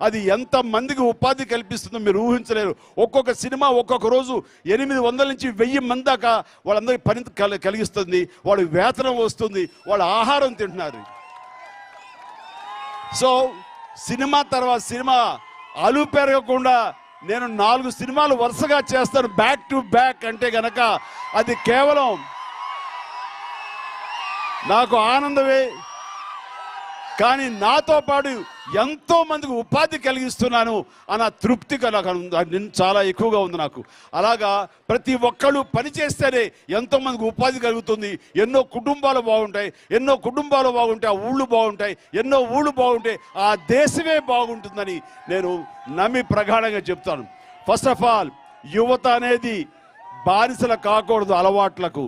అది ఎంత మందికి ఉపాధి కల్పిస్తుందో మీరు ఊహించలేరు. ఒక్కొక్క సినిమా ఒక్కొక్క రోజు ఎనిమిది వందల నుంచి వెయ్యి మంది దాకా వాళ్ళందరికీ పని కలిగిస్తుంది. వాళ్ళు వేతనం వస్తుంది. వాళ్ళ ఆహారం తింటున్నారు. సో సినిమా తర్వాత సినిమా అలు పెరగకుండా నేను నాలుగు సినిమాలు వరుసగా చేస్తాను బ్యాక్ టు బ్యాక్ అంటే గనక అది కేవలం నాకు ఆనందమే. కానీ నాతో పాటు ఎంతో మందికి ఉపాధి కలిగిస్తున్నాను అన్న తృప్తిగా నాకు ఉంది. చాలా ఎక్కువగా ఉంది నాకు. అలాగా ప్రతి ఒక్కళ్ళు పని చేస్తేనే ఎంతో మందికి ఉపాధి కలుగుతుంది. ఎన్నో కుటుంబాలు బాగుంటాయి ఎన్నో కుటుంబాలు బాగుంటాయి ఆ ఊళ్ళు బాగుంటాయి ఎన్నో ఊళ్ళు బాగుంటాయి ఆ దేశమే బాగుంటుందని నేను నమ్మి ప్రగాఢంగా చెప్తాను. ఫస్ట్ ఆఫ్ ఆల్ యువత అనేది బానిసలు కాకూడదు అలవాట్లకు.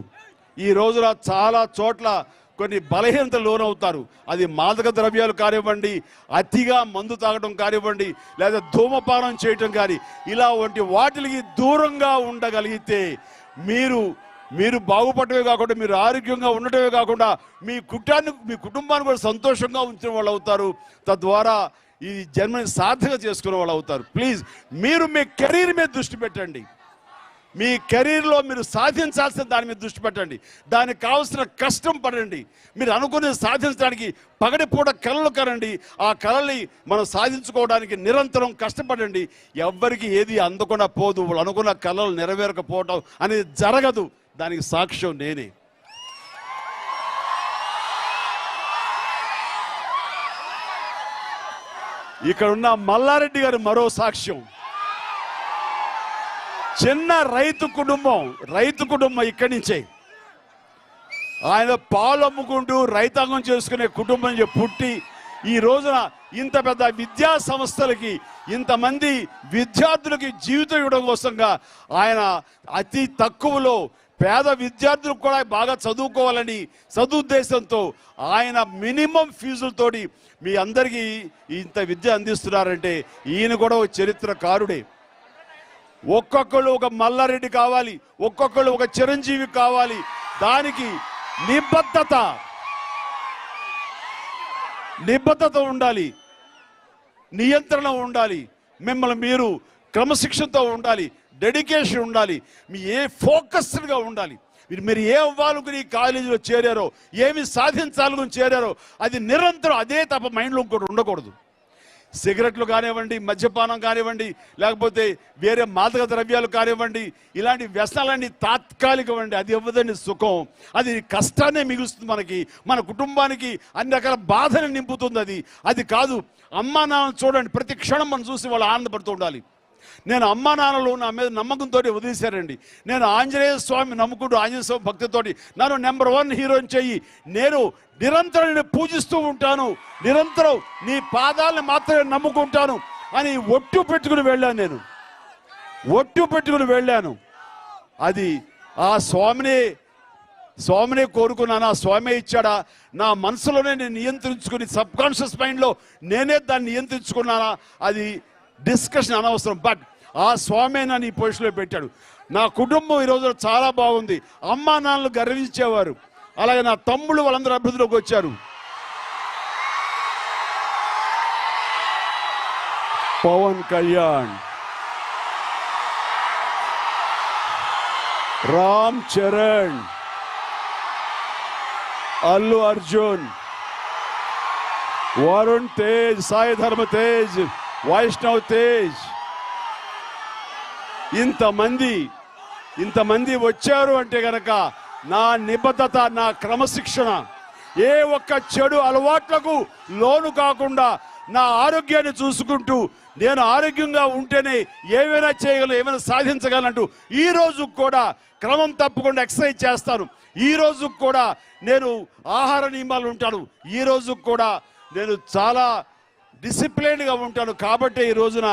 ఈ రోజున చాలా చోట్ల కొన్ని బలహీనతలు లోనవుతారు. అది మాదక ద్రవ్యాలు కానివ్వండి అతిగా మందు తాగడం కానివ్వండి లేదా ధూమపానం చేయటం కానీ ఇలా వంటి వాటికి దూరంగా ఉండగలిగితే మీరు మీరు బాగుపడటమే కాకుండా మీరు ఆరోగ్యంగా ఉండటమే కాకుండా మీ కుటాన్ని మీ కుటుంబాన్ని కూడా సంతోషంగా ఉంచిన వాళ్ళు అవుతారు. తద్వారా ఈ జన్మని సార్థక చేసుకునే వాళ్ళు అవుతారు. ప్లీజ్ మీరు మీ కెరీర్ మీద దృష్టి పెట్టండి. మీ కెరీర్లో మీరు సాధించాల్సిన దాని మీద దృష్టి పెట్టండి. దానికి కావాల్సిన కష్టం పడండి. మీరు అనుకుని సాధించడానికి పగటిపూట కళలు కనండి. ఆ కళల్ని మనం సాధించుకోవడానికి నిరంతరం కష్టపడండి. ఎవ్వరికి ఏది అందకుండా పోదు. వాళ్ళు అనుకున్న కళలు నెరవేరకపోవడం అనేది జరగదు. దానికి సాక్ష్యం నేనే. ఇక్కడ ఉన్న మల్లారెడ్డి గారు మరో సాక్ష్యం. చిన్న రైతు కుటుంబం రైతు కుటుంబం ఇక్కడి నుంచే. ఆయన పాలు అమ్ముకుంటూ రైతాంగం చేసుకునే కుటుంబం పుట్టి ఈ రోజున ఇంత పెద్ద విద్యా సంస్థలకి ఇంతమంది విద్యార్థులకి జీవితం ఇవ్వడం కోసంగా ఆయన అతి తక్కువలో పేద విద్యార్థులకు కూడా బాగా చదువుకోవాలని సదుద్దేశంతో ఆయన మినిమం ఫీజులతోటి మీ అందరికీ ఇంత విద్య అందిస్తున్నారంటే ఈయన కూడా ఒక చరిత్రకారుడే. ఒక్కొక్కళ్ళు ఒక మల్లారెడ్డి కావాలి ఒక్కొక్కళ్ళు ఒక చిరంజీవి కావాలి. దానికి నిబద్ధత నిబద్ధత ఉండాలి నియంత్రణ ఉండాలి. మిమ్మల్ని మీరు క్రమశిక్షణతో ఉండాలి డెడికేషన్ ఉండాలి మీ ఏ ఫోకస్డ్గా ఉండాలి. మీరు మీరు ఏ అవ్వాలనుకుని ఈ కాలేజీలో చేరారో ఏమి సాధించాలనుకుని చేరారో అది నిరంతరం అదే తప్ప మైండ్లో ఇంకోటి ఉండకూడదు. సిగరెట్లు కానివ్వండి మద్యపానం కానివ్వండి లేకపోతే వేరే మాదక ద్రవ్యాలు కానివ్వండి ఇలాంటి వ్యసనాలన్నీ తాత్కాలికమండి. అది ఇవ్వదండి సుఖం. అది కష్టాన్నే మిగులుస్తుంది మనకి. మన కుటుంబానికి అన్ని రకాల బాధని నింపుతుంది అది. అది కాదు అమ్మా నాన్న చూడండి ప్రతి క్షణం మనం చూసి వాళ్ళు ఆనందపడుతూ ఉండాలి. నేను అమ్మా నాన్నలు నా మీద నమ్మకంతో వదిలేశారండి. నేను ఆంజనేయ స్వామి నమ్ముకుంటూ ఆంజనేయ స్వామి భక్తితోటి నన్ను నెంబర్ వన్ హీరోని చెయ్యి. నేను నిరంతరం నేను పూజిస్తూ ఉంటాను. నిరంతరం నీ పాదాలను మాత్రమే నమ్ముకుంటాను అని ఒట్టు పెట్టుకుని వెళ్ళాను నేను. ఒట్టు పెట్టుకుని వెళ్ళాను. అది ఆ స్వామిని స్వామిని కోరుకున్నాను. ఆ స్వామి ఇచ్చాడా? నా మనసులోనే నేను నియంత్రించుకుని సబ్ కాన్షియస్ మైండ్లో నేనే దాన్ని నియంత్రించుకున్నానా? అది డిస్కషన్ అనవసరం. బట్ ఆ స్వామి నన్ను ఈ పొజిషన్లో పెట్టాడు. నా కుటుంబం ఈరోజు చాలా బాగుంది. అమ్మా నాన్నలు గర్వించేవారు. అలాగే నా తమ్ముళ్ళు వాళ్ళందరూ అభివృద్ధిలోకి వచ్చారు. పవన్ కళ్యాణ్. రామ్ చరణ్. అల్లు అర్జున్. వరుణ్ తేజ్ సాయి ధర్మ తేజ్. వైష్ణవ్ తేజ్. ఇంతమంది ఇంతమంది వచ్చారు అంటే గనక నా నిబద్ధత నా క్రమశిక్షణ ఏ ఒక్క చెడు అలవాట్లకు లోను కాకుండా నా ఆరోగ్యాన్ని చూసుకుంటూ నేను ఆరోగ్యంగా ఉంటేనే ఏమైనా చేయగలను ఏమైనా సాధించగలనంటూ ఈ రోజు కూడా క్రమం తప్పకుండా ఎక్సర్సైజ్ చేస్తాను. ఈ రోజు కూడా నేను ఆహార నియమాలు ఉంటాను. ఈ రోజు కూడా నేను చాలా డిసిప్లైన్గా ఉంటాను కాబట్టి ఈ రోజున